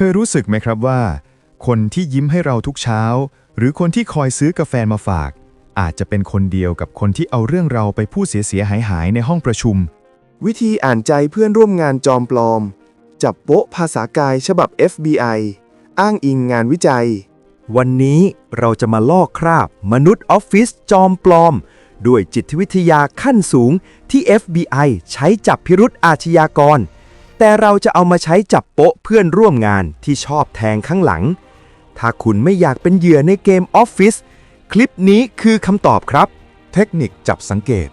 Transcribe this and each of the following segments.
เคยรู้สึกไหมครับว่า คนที่ยิ้มให้เราทุกเช้า หรือคนที่คอยซื้อกาแฟมาฝาก อาจจะเป็นคนเดียวกับคนที่เอาเรื่องเราไปพูดเสียหายหายในห้องประชุม วิธีอ่านใจเพื่อนร่วมงานจอมปลอม จับโป๊ะภาษากายฉบับ FBI อ้างอิงงานวิจัย วันนี้เราจะมาลอกคราบ มนุษย์ออฟฟิศจอมปลอม ด้วยจิตวิทยาขั้นสูงที่ FBI ใช้จับพิรุษอาชญากร แต่เราจะเอามาใช้จับโป๊ะเพื่อนร่วมงานที่ชอบแทงข้างหลัง ถ้าคุณไม่อยากเป็นเหยื่อในเกมออฟฟิศคลิปนี้คือคำตอบครับ เทคนิคจับสังเกต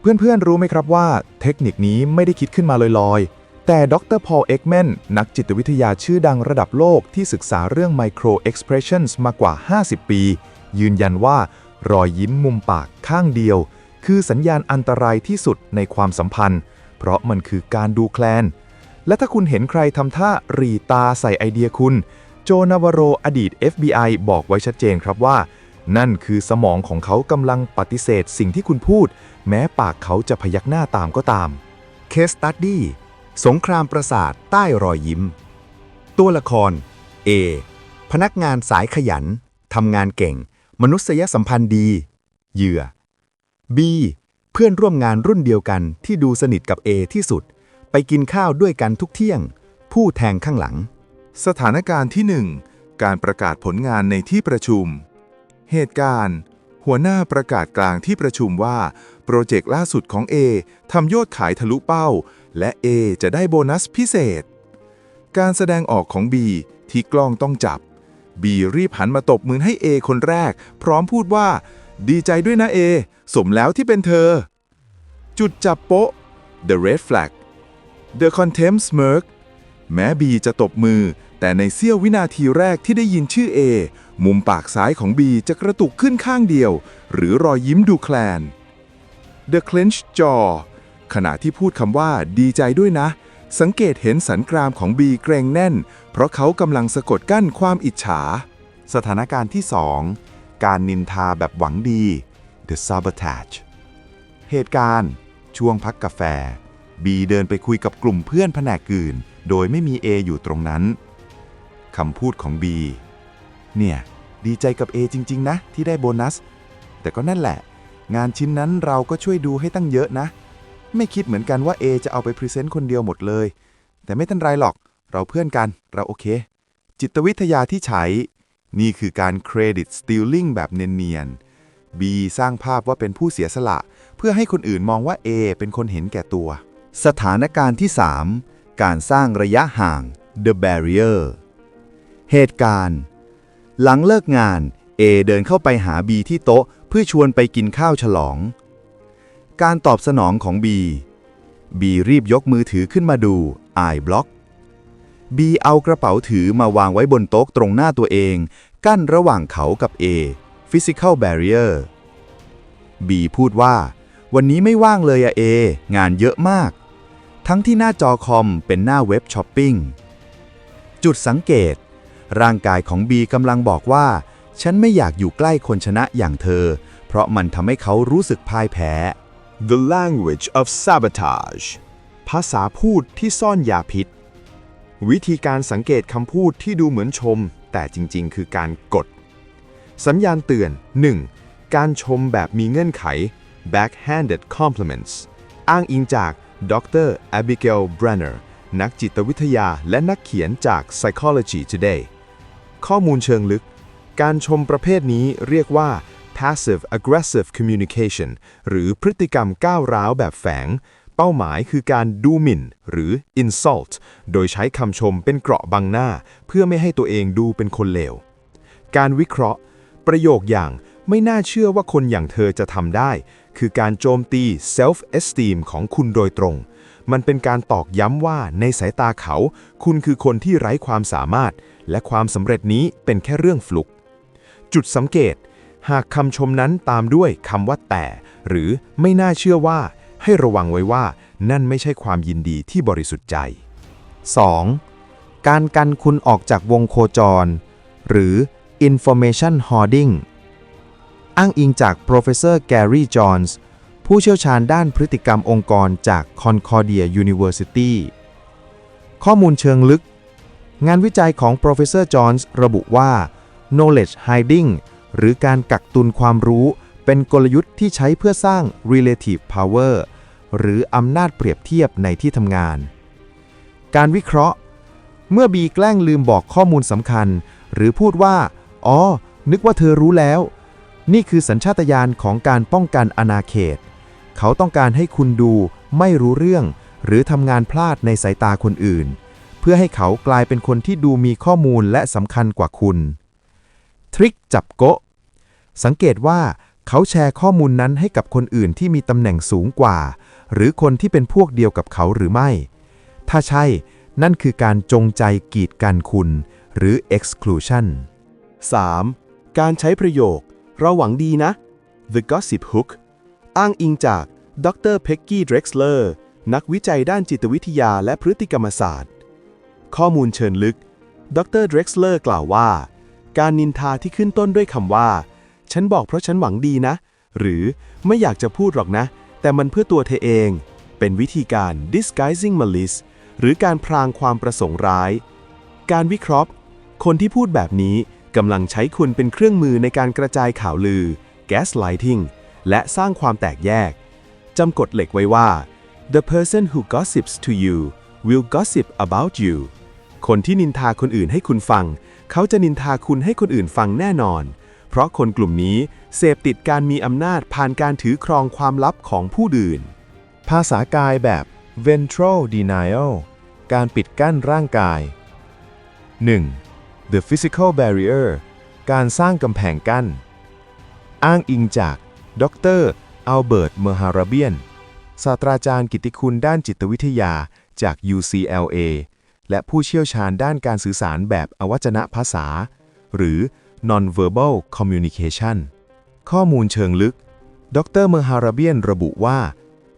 เพื่อนๆรู้ไหมครับว่า เทคนิคนี้ไม่ได้คิดขึ้นมาลอยๆ แต่ดรพอลเอ็กแมนนักจิตวิทยาชื่อดังระดับโลกที่ศึกษาเรื่อง Micro Expressions มากว่า 50 ปี ยืนยันว่ารอยยิ้มมุมปากข้างเดียว คือสัญญาณอันตรายที่สุดในความสัมพันธ์ เพราะมันคือการดูแคลน และถ้าคุณเห็นใครทำท่ารีตาใส่ไอเดียคุณ โจนาวโรอดีต FBI บอกไว้ชัดเจนครับว่า นั่นคือสมองของเขากำลังปฏิเสธสิ่งที่คุณพูด แม้ปากเขาจะพยักหน้าตามก็ตาม Case Study สงครามประสาทใต้รอยยิ้ม ตัวละคร A พนักงานสายขยัน ทำงานเก่ง มนุษยสัมพันธ์ดี เหยื่อ B เพื่อนร่วมงานรุ่นเดียวกันที่ดูสนิทกับ A ที่สุด ไปกินข้าวด้วยกันทุกเที่ยง ผู้แทงข้างหลัง สถานการณ์ที่ 1 การประกาศผลงานในที่ประชุม เหตุการณ์ หัวหน้าประกาศกลางที่ประชุมว่า โปรเจกต์ล่าสุดของ A ทำยอดขายทะลุเป้า และ A จะได้โบนัสพิเศษ การแสดงออกของ B ที่กล้องต้องจับ B รีบหันมาตบมือให้ A คนแรก พร้อมพูดว่า ดีใจด้วยนะ A สมแล้วที่เป็นเธอ จุดจับโป๊ะ The Red Flag The Contempt Smirk แม้ B จะตบมือ แต่ในเสี้ยววินาทีแรกที่ได้ยินชื่อ A มุมปากซ้ายของ B จะกระตุกขึ้นข้างเดียว หรือรอยยิ้มดูแคลน The Clenched Jaw ขณะที่พูดคำว่าดีใจด้วยนะ สังเกตเห็นสันกรามของ B เกรงแน่น เพราะเขากำลังสะกดกั้นความอิจฉา สถานการณ์ที่2 การนินทาแบบหวังดี The Sabotage เหตุการณ์ ช่วงพักกาแฟ บีเดินไปคุยกับกลุ่มเพื่อนแผนกอื่น โดยไม่มี A อยู่ตรงนั้นคำพูดของ B เนี่ยดีใจกับ A จริง ๆ นะ ที่ได้โบนัส แต่ก็นั่นแหละ งานชิ้นนั้นเราก็ช่วยดูให้ตั้งเยอะนะ ไม่คิดเหมือนกันว่า A จะเอาไปพรีเซนต์คนเดียวหมดเลย แต่ไม่ทันไรหรอก เราเพื่อนกัน เราโอเค จิตวิทยาที่ใช้ นี่คือการเครดิตสติลลิงแบบเนียนๆ B สร้างภาพว่าเป็นผู้เสียสละ เพื่อให้คนอื่นมองว่า A เป็นคนเห็นแก่ตัว สถานการณ์ที่ 3 การสร้างระยะห่าง The Barrier เหตุการณ์ หลังเลิกงาน A เดินเข้าไปหา B ที่โต๊ะ เพื่อชวนไปกินข้าวฉลอง การตอบสนองของ B B รีบยกมือถือขึ้นมาดู I block B เอากระเป๋าถือมาวางไว้บนโต๊ะตรงหน้าตัวเอง กั้นระหว่างเขากับ A Physical Barrier B พูดว่า วันนี้ไม่ว่างเลยอะเองานเยอะมาก ทั้งที่หน้าจอคอมเป็นหน้าเว็บช้อปปิ้ง จุดสังเกต ร่างกายของบีกำลังบอกว่า ฉันไม่อยากอยู่ใกล้คนชนะอย่างเธอ เพราะมันทำให้เขารู้สึกพ่ายแพ้ The language of sabotage ภาษาพูดที่ซ่อนยาพิษ วิธีการสังเกตคำพูดที่ดูเหมือนชม แต่จริงๆ คือการกด สัญญาณเตือน 1. การชมแบบมีเงื่อนไข backhanded compliments อ้างอิงจากดร Abigail Brenner นักจิตวิทยาและนักเขียนจาก Psychology Today ข้อมูลเชิงลึก การชมประเภทนี้เรียกว่า passive aggressive communication หรือพฤติกรรมก้าวร้าวแบบแฝง เป้าหมายคือการดูหมิ่น หรือ insult โดยใช้คำชมเป็นเกราะบังหน้า เพื่อไม่ให้ตัวเองดูเป็นคนเลว การวิเคราะห์ ประโยคอย่างไม่น่าเชื่อว่าคนอย่างเธอจะทำได้ คือการโจมตี self esteem ของคุณโดยตรง มันเป็นการตอกย้ำว่าในสายตาเขา คุณคือคนที่ไร้ความสามารถ และความสำเร็จนี้เป็นแค่เรื่องฟลุก จุดสังเกต หากคำชมนั้นตามด้วยคำว่าแต่ หรือไม่น่าเชื่อว่า ให้ระวังไว้ว่านั่นไม่ใช่ความยินดีที่บริสุทธิ์ใจ 2. การกันคุณออกจากวงโคจร หรือ information hoarding อ้างอิงจาก Professor Gary Johns ผู้เชี่ยวชาญด้านพฤติกรรมองค์กรจาก Concordia University ข้อมูลเชิงลึก งานวิจัยของ Professor johns ระบุว่า knowledge hiding หรือการกักตุนความรู้เป็นกลยุทธ์ที่ใช้เพื่อสร้าง relative power หรืออำนาจเปรียบเทียบในที่ทำงาน การวิเคราะห์ เมื่อบีแกล้งลืมบอกข้อมูลสำคัญ หรือพูดว่า อ๋อ นึกว่าเธอรู้แล้ว นี่คือสัญชาตญาณของการป้องกันอนาเขต เขาต้องการให้คุณดูไม่รู้เรื่อง หรือทำงานพลาดในสายตาคนอื่น เพื่อให้เขากลายเป็นคนที่ดูมีข้อมูลและสำคัญกว่าคุณ ทริคจับโกะสังเกตว่าเขาแชร์ข้อมูลนั้นให้กับคนอื่นที่มีตำแหน่งสูงกว่า หรือคนที่เป็นพวกเดียวกับเขาหรือไม่ ถ้าใช่ นั่นคือการจงใจกีดกันคุณ หรือ exclusion 3. การใช้ประโยค เราหวังดีนะ The Gossip Hook อ้างอิงจากดรเพ็กกี้เดร็กซ์เลอร์นักวิจัยด้านจิตวิทยาและพฤติกรรมศาสตร์ ข้อมูลเชิญลึก ดรเดร็กซ์เลอร์กล่าวว่า การนินทาที่ขึ้นต้นด้วยคำว่า ฉันบอกเพราะฉันหวังดีนะ หรือไม่อยากจะพูดหรอกนะ แต่มันเพื่อตัวเธอเอง เป็นวิธีการ disguising malice หรือการพรางความประสงค์ร้าย การวิเคราะห์ คนที่พูดแบบนี้กำลังใช้คุณเป็นเครื่องมือในการกระจายข่าวลือ gaslighting และสร้างความแตกแยก จำกฎเหล็กไว้ว่า the person who gossips to you will gossip about you คนที่นินทาคนอื่นให้คุณฟัง เขาจะนินทาคุณให้คนอื่นฟังแน่นอน เพราะคนกลุ่มนี้ เสพติดการมีอำนาจผ่านการถือครองความลับของผู้อื่น ภาษากายแบบ ventral denial การปิดกั้นร่างกาย 1. the physical barrier การสร้างกำแพงกั้น อ้างอิงจาก ดรอัลเบิร์ต เมอร์ฮาราเบียน ศาสตราจารย์กิตติคุณด้านจิตวิทยาจาก UCLA และผู้เชี่ยวชาญด้านการสื่อสารแบบอวัจนภาษา หรือ nonverbal communication ข้อมูลเชิงลึก ดรเมอร์ฮาราเบียนระบุว่า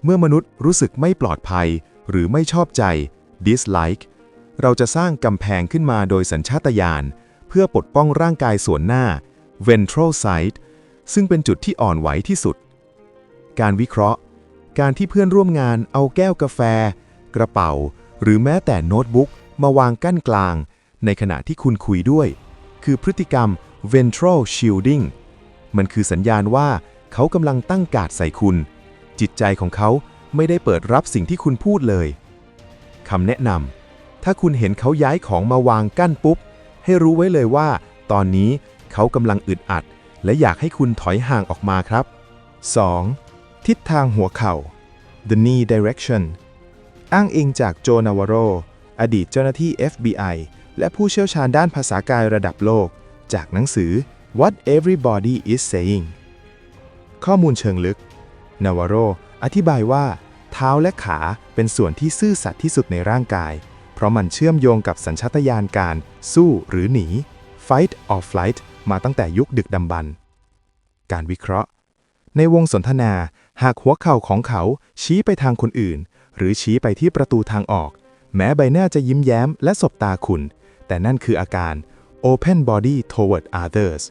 เมื่อมนุษย์รู้สึกไม่ปลอดภัย หรือไม่ชอบใจ dislike เราจะสร้างกำแพงขึ้นมาโดยสัญชาตญาณเพื่อปกป้องร่างกายส่วนหน้า ventral side ซึ่งเป็นจุดที่อ่อนไหวที่สุด การวิเคราะห์ การที่เพื่อนร่วมงานเอาแก้วกาแฟ กระเป๋า หรือแม้แต่โน้ตบุ๊กมาวางกั้นกลาง ในขณะที่คุณคุยด้วย คือพฤติกรรม ventral shielding มันคือสัญญาณว่าเขากำลังตั้งกาดใส่คุณ จิตใจของเขาไม่ได้เปิดรับสิ่งที่คุณพูดเลยคำแนะนำถ้าคุณเห็นเขาย้ายของมาวางกั้นปุ๊บ ให้รู้ไว้เลยว่า ตอนนี้เขากำลังอึดอัด และอยากให้คุณถอยห่างออกมาครับ 2. ทิศทางหัวเข่า the knee direction อ้างอิงจากโจนาวโร อดีตเจ้าหน้าที่ FBI และผู้เชี่ยวชาญด้านภาษากายระดับโลก จากหนังสือ What Everybody is Saying ข้อมูลเชิงลึก นาวาโรอธิบายว่า เท้าและขาเป็นส่วนที่ซื่อสัตย์ที่สุดในร่างกาย เพราะมันเชื่อมโยงกับสัญชาตญาณการ สู้หรือหนี fight or flight มาตั้งแต่ยุคดึกดำบรรพ์การวิเคราะห์ ในวงสนทนา หากหัวเข่าของเขาชี้ไปทางคนอื่น หรือชี้ไปที่ประตูทางออก แม้ใบหน้าจะยิ้มแย้มและสบตาคุณ แต่นั่นคืออาการ open body toward others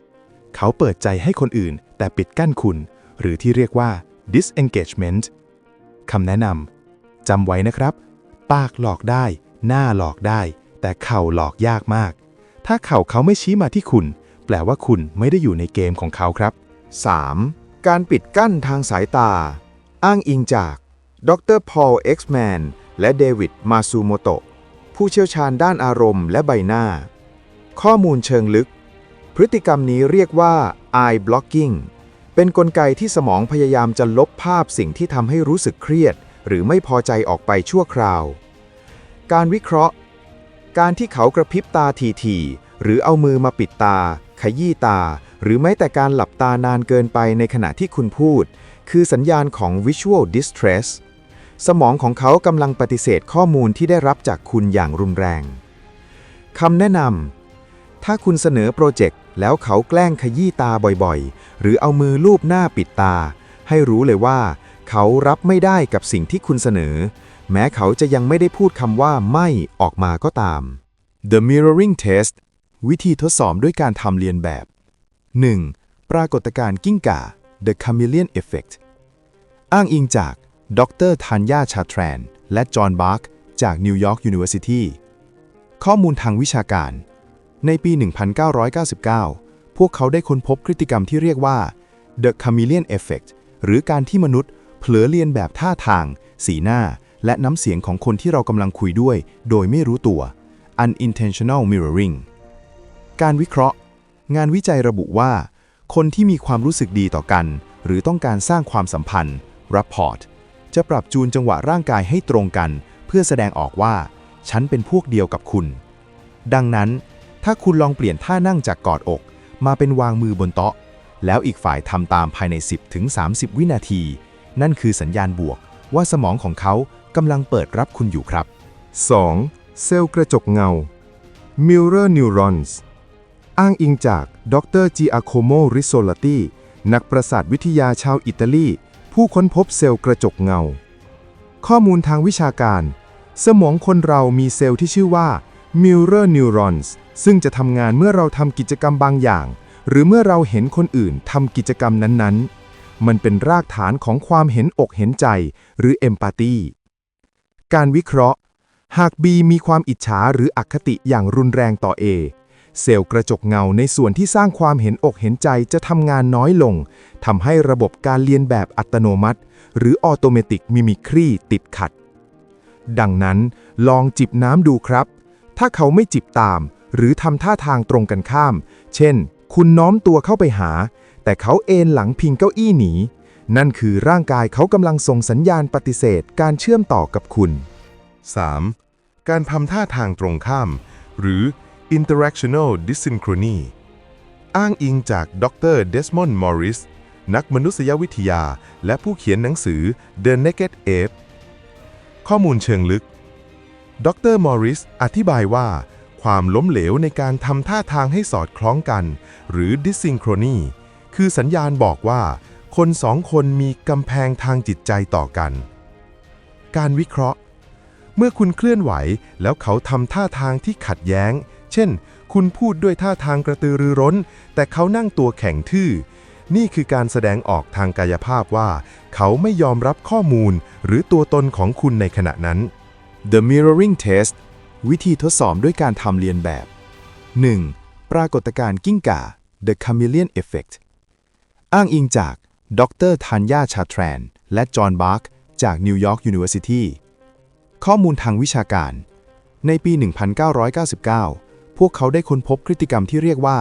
เขาเปิดใจให้คนอื่น แต่ปิดกั้นคุณ หรือที่เรียกว่า disengagement คำแนะนำจำไว้นะครับ ปากหลอกได้ หน้าหลอกได้ แต่เข่าหลอกยากมาก ถ้าเข่าเขาไม่ชี้มาที่คุณ แปลว่าคุณไม่ได้อยู่ในเกมของเขาครับ 3. การปิดกั้นทางสายตา อ้างอิงจาก ดรพอลเอ็กซ์แมนและเดวิดมาซูโมโตะผู้เชี่ยวชาญด้านอารมณ์และใบหน้า ข้อมูลเชิงลึก พฤติกรรมนี้เรียกว่า eye blocking เป็นนกลไกที่สมองพยายามจะลบภาพสิ่งที่ทำให้รู้สึกเครียด หรือไม่พอใจออกไปชั่วคราว การวิเคราะห์ การที่เขากระพริบตาทีๆหรือเอามือมาปิดตา ขยี้ตา หรือแม้แต่การหลับตานานเกินไปในขณะที่คุณพูด คือสัญญาณของ visual distress สมองของเขากำลังปฏิเสธข้อมูลที่ได้รับจากคุณอย่างรุนแรงคำแนะนำถ้าคุณเสนอโปรเจกต์ แล้วเขาแกล้งขยี้ตาบ่อยๆ หรือเอามือลูบหน้าปิดตา ให้รู้เลยว่า เขารับไม่ได้กับสิ่งที่คุณเสนอ แม้เขาจะยังไม่ได้พูดคำว่าไม่ออกมาก็ตาม The Mirroring Test วิธีทดสอบด้วยการทำเรียนแบบ 1. ปรากฏการณ์กิ้งก่า The Chameleon Effect อ้างอิงจาก ดรธัญญาชาแทรน และจอห์นบาร์กจากนิวยอร์กยูนิเวอร์ซิตี้ข้อมูลทางวิชาการ ในปี 1999 พวกเขาได้ค้นพบพฤติกรรมที่เรียกว่า The Chameleon Effect หรือการที่มนุษย์เผลอเลียนแบบท่าทาง สีหน้า และน้ำเสียงของคนที่เรากำลังคุยด้วย โดยไม่รู้ตัว unintentional mirroring การวิเคราะห์ งานวิจัยระบุว่า คนที่มีความรู้สึกดีต่อกัน หรือต้องการสร้างความสัมพันธ์ rapport จะปรับจูนจังหวะร่างกายให้ตรงกัน เพื่อแสดงออกว่า ฉันเป็นพวกเดียวกับคุณ ดังนั้น ถ้าคุณลองเปลี่ยนท่านั่งจากกอดอก มาเป็นวางมือบนโต๊ะ แล้วอีกฝ่ายทำตามภายใน 10-30 วินาที นั่นคือสัญญาณบวก ว่าสมองของเขากำลังเปิดรับคุณอยู่ครับ 2. เซลล์กระจกเงา Mirror Neurons อ้างอิงจากดร Giacomo Rizzolatti นักประสาทวิทยาชาวอิตาลี ผู้ค้นพบเซลล์กระจกเงา ข้อมูลทางวิชาการ สมองคนเรามีเซลล์ที่ชื่อว่า Mirror Neurons ซึ่งจะทำงานเมื่อเราทำกิจกรรมบางอย่าง หรือเมื่อเราเห็นคนอื่นทำกิจกรรมนั้นๆ มันเป็นรากฐานของความเห็นอกเห็นใจ หรือ Empathy การวิเคราะห์ หาก B มีความอิจฉาหรืออคติอย่างรุนแรงต่อ A เซลล์กระจกเงาในส่วนที่สร้างความเห็นอกเห็นใจจะทำงานน้อยลงทำให้ระบบการเรียนแบบอัตโนมัติ หรือ Automatic Mimicry ติดขัด ดังนั้น ลองจิบน้ำดูครับ ถ้าเขาไม่จิบตาม หรือทำท่าทางตรงกันข้าม เช่น คุณน้อมตัวเข้าไปหา แต่เขาเอนหลังพิงเก้าอี้หนี นั่นคือร่างกายเขากำลังส่งสัญญาณปฏิเสธการเชื่อมต่อกับคุณ 3. การทำท่าทางตรงข้าม หรือ interactional dysynchrony อ้างอิงจากดรเดสมอนด์มอริสนักมนุษยวิทยา และผู้เขียนหนังสือ The Naked Ape ข้อมูลเชิงลึก ดรมอริสอธิบายว่า ความล้มเหลวในการทำท่าทางให้สอดคล้องกัน หรือ dysynchrony คือสัญญาณบอกว่า คนสองคนมีกำแพงทางจิตใจต่อกัน การวิเคราะห์ เมื่อคุณเคลื่อนไหวแล้วเขาทำท่าทางที่ขัดแย้ง เช่น คุณพูดด้วยท่าทางกระตือรือร้น แต่เขานั่งตัวแข็งทื่อ นี่คือการแสดงออกทางกายภาพว่า เขาไม่ยอมรับข้อมูลหรือตัวตนของคุณในขณะนั้น The Mirroring Test วิธีทดสอบด้วยการทำเรียนแบบ 1. ปรากฏการณ์กิ้งก่า The Chameleon Effect อ้างอิงจาก ดรธัญญาชาแทรน และจอห์นบาร์กจากนิวยอร์ก University ข้อมูลทางวิชาการ ในปี 1999 พวกเขาได้ค้นพบพฤติกรรมที่เรียกว่า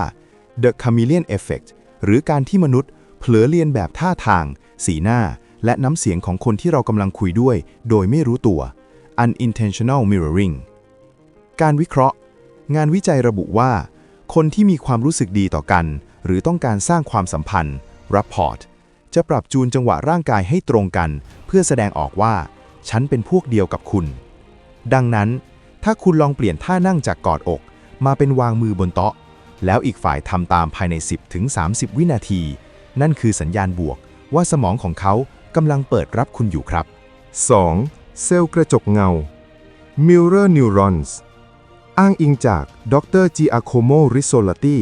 The Chameleon Effect หรือการที่มนุษย์ เผลอเลียนแบบท่าทาง สีหน้า และน้ำเสียงของคนที่เรากำลังคุยด้วย โดยไม่รู้ตัว unintentional mirroring การวิเคราะห์ งานวิจัยระบุว่า คนที่มีความรู้สึกดีต่อกัน หรือต้องการสร้างความสัมพันธ์ rapport จะปรับจูนจังหวะร่างกายให้ตรงกัน เพื่อแสดงออกว่า ฉันเป็นพวกเดียวกับคุณ ดังนั้น ถ้าคุณลองเปลี่ยนท่านั่งจากกอดอก มาเป็นวางมือบนโต๊ะ แล้วอีกฝ่ายทำตามภายใน 10-30 วินาที นั่นคือสัญญาณบวก ว่าสมองของเขากำลังเปิดรับคุณอยู่ครับ 2. เซลล์กระจกเงา Mirror Neurons อ้างอิงจากดร Giacomo Rizzolatti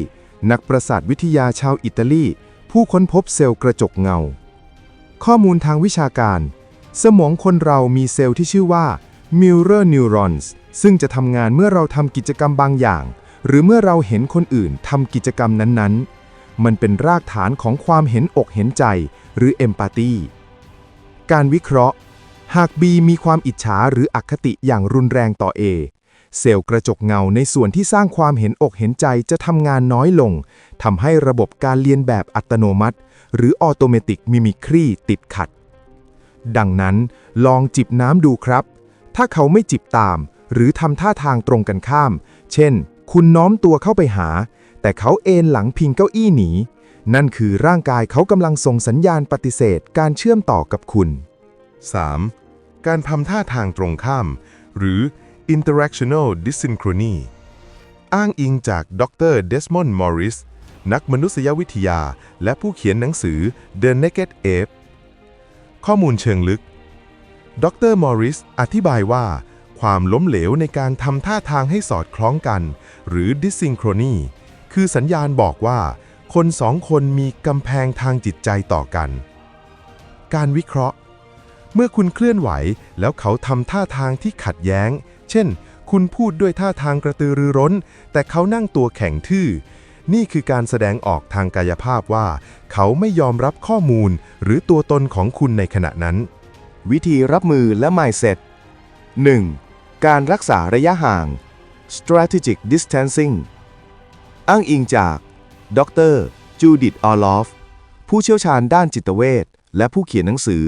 นักประสาทวิทยาชาวอิตาลี ผู้ค้นพบเซลล์กระจกเงา ข้อมูลทางวิชาการ สมองคนเรามีเซลล์ที่ชื่อว่า Mirror Neurons ซึ่งจะทำงานเมื่อเราทำกิจกรรมบางอย่าง หรือเมื่อเราเห็นคนอื่นทำกิจกรรมนั้นๆ มันเป็นรากฐานของความเห็นอกเห็นใจ หรือ Empathy การวิเคราะห์ หาก B มีความอิจฉาหรืออคติอย่างรุนแรงต่อ A เซลล์กระจกเงาในส่วนที่สร้างความเห็นอกเห็นใจจะทำงานน้อยลงทำให้ระบบการเรียนแบบอัตโนมัติ หรือ Automatic Mimicry ติดขัด ดังนั้นลองจิบน้ำดูครับ ถ้าเขาไม่จิบตาม หรือทำท่าทางตรงกันข้าม เช่น คุณน้อมตัวเข้าไปหา แต่เขาเอนหลังพิงเก้าอี้หนี นั่นคือร่างกายเขากำลังส่งสัญญาณปฏิเสธการเชื่อมต่อกับคุณ 3. การทำท่าทางตรงข้าม หรือ interactional dysynchrony อ้างอิงจากดรเดสมอนด์มอริสนักมนุษยวิทยา และผู้เขียนหนังสือ The Naked Ape ข้อมูลเชิงลึก ดรมอริสอธิบายว่า ความล้มเหลวในการทำท่าทางให้สอดคล้องกัน หรือ dysynchrony คือสัญญาณบอกว่า คนสองคนมีกำแพงทางจิตใจต่อกัน การวิเคราะห์ เมื่อคุณเคลื่อนไหวแล้วเขาทำท่าทางที่ขัดแย้ง เช่น คุณพูดด้วยท่าทางกระตือรือร้น แต่เขานั่งตัวแข็งทื่อ นี่คือการแสดงออกทางกายภาพว่า เขาไม่ยอมรับข้อมูลหรือตัวตนของคุณในขณะนั้น วิธีรับมือและ mindset 1. การรักษาระยะห่าง strategic distancing อ้างอิงจาก ดรจูดิตออลอฟ ผู้เชี่ยวชาญด้านจิตเวชและผู้เขียนหนังสือ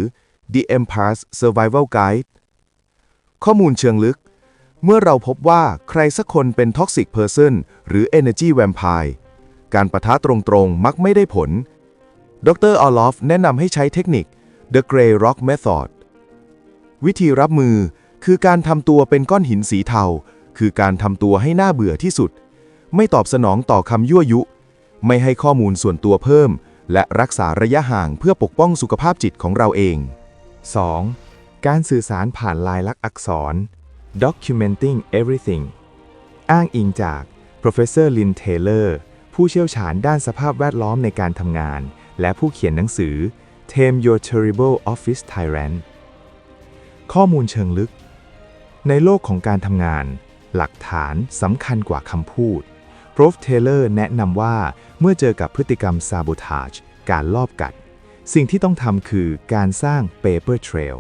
The Empire's Survival Guide ข้อมูลเชิงลึก เมื่อเราพบว่าใครสักคนเป็น Toxic Person หรือ Energy Vampire การประทะตรงๆ มักไม่ได้ผล ดรออลอฟแนะนำให้ใช้เทคนิค The Grey Rock Method วิธีรับมือคือการทำตัวเป็นก้อนหินสีเทา คือการทำตัวให้หน่าเบื่อที่สุด ไม่ตอบสนองต่อคำยั่วยุ ไม่ให้ข้อมูลส่วนตัวเพิ่ม และรักษาระยะห่างเพื่อปกป้องสุขภาพจิตของเราเอง 2. การสื่อสารผ่านลายลักษณ์อักษร documenting everything อ้างอิงจาก Professor Lynn Taylor ผู้เชี่ยวชาญด้านสภาพแวดล้อมในการทำงาน และผู้เขียนหนังสือ Tame Your Terrible Office Tyrant ข้อมูลเชิงลึก ในโลกของการทำงาน หลักฐานสำคัญกว่าคำพูด Prof Taylor แนะนำว่าเมื่อเจอกับพฤติกรรม sabotage การลอบกัด สิ่งที่ต้องทำคือการสร้าง paper trail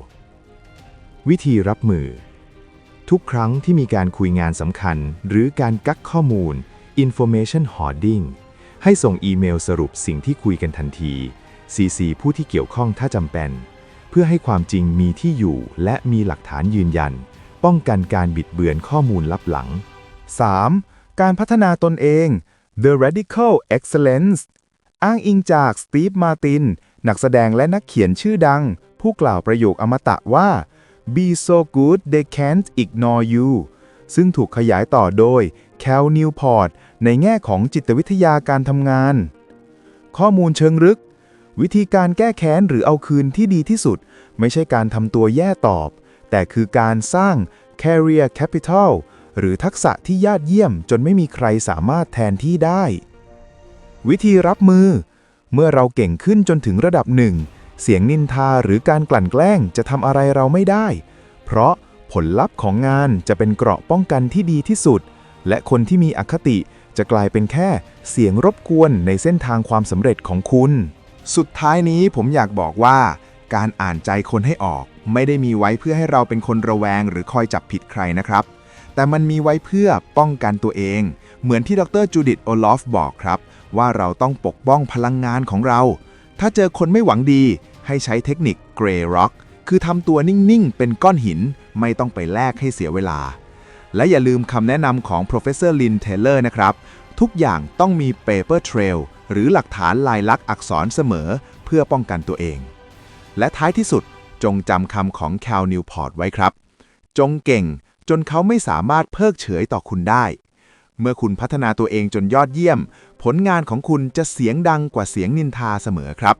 วิธีรับมือ ทุกครั้งที่มีการคุยงานสำคัญ หรือการกักข้อมูล information hoarding ให้ส่งอีเมลสรุปสิ่งที่คุยกันทันที CC ผู้ที่เกี่ยวข้องถ้าจำเป็น เพื่อให้ความจริงมีที่อยู่และมีหลักฐานยืนยัน ป้องกันการบิดเบือนข้อมูลลับหลัง 3. การพัฒนาตนเอง The Radical Excellence อ้างอิงจากสตีฟมาร์ติน นักแสดงและนักเขียนชื่อดัง ผู้กล่าวประโยคอมตะว่า Be so good they can't ignore you ซึ่งถูกขยายต่อโดย Cal Newport ในแง่ของจิตวิทยาการทำงาน ข้อมูลเชิงลึก วิธีการแก้แค้นหรือเอาคืนที่ดีที่สุด ไม่ใช่การทำตัวแย่ตอบ แต่คือการสร้าง career capital หรือทักษะที่ยอดเยี่ยมจนไม่มีใครสามารถแทนที่ได้ วิธีรับมือ เมื่อเราเก่งขึ้นจนถึงระดับหนึ่ง เสียงนินทาหรือการกลั่นแกล้งจะทำอะไรเราไม่ได้ เพราะผลลัพธ์ของงานจะเป็นเกราะป้องกันที่ดีที่สุด และคนที่มีอคติจะกลายเป็นแค่เสียงรบกวนในเส้นทางความสำเร็จของคุณ สุดท้ายนี้ผมอยากบอกว่า การอ่านใจคนให้ออก ไม่ได้มีไว้เพื่อให้เราเป็นคนระแวงหรือคอยจับผิดใครนะครับ แต่มันมีไว้เพื่อป้องกันตัวเอง เหมือนที่ดรจูดิตโอลอฟบอกครับ ว่าเราต้องปกป้องพลังงานของเรา ถ้าเจอคนไม่หวังดี ให้ใช้เทคนิคเกรย์ร็อกคือทำตัวนิ่ง ๆ เป็นก้อนหิน ไม่ต้องไปแลกให้เสียเวลา และอย่าลืมคำแนะนำของ Professor Lynn Taylor นะครับ ทุกอย่างต้องมี paper trail หรือหลักฐานลายลักษณ์อักษรเสมอเพื่อป้องกันตัวเอง และท้ายที่สุดจงจำคำของ Cal Newport ไว้ครับ จงเก่งจนเขาไม่สามารถเพิกเฉยต่อคุณได้ เมื่อคุณพัฒนาตัวเองจนยอดเยี่ยม ผลงานของคุณจะเสียงดังกว่าเสียงนินทาเสมอครับ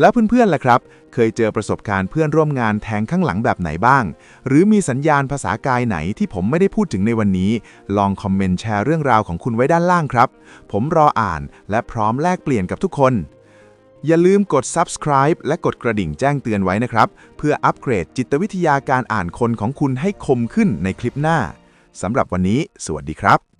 แล้วเพื่อนๆล่ะครับ เคยเจอประสบการณ์เพื่อนร่วมงานแทงข้างหลังแบบไหนบ้าง หรือมีสัญญาณภาษากายไหนที่ผมไม่ได้พูดถึงในวันนี้ ลองคอมเมนต์แชร์เรื่องราวของคุณไว้ด้านล่างครับ ผมรออ่านและพร้อมแลกเปลี่ยนกับทุกคนอย่าลืมกด subscribe และกดกระดิ่งแจ้งเตือนไว้นะครับ เพื่ออัปเกรดจิตวิทยาการอ่านคนของคุณให้คมขึ้นในคลิปหน้า สำหรับวันนี้ สวัสดีครับ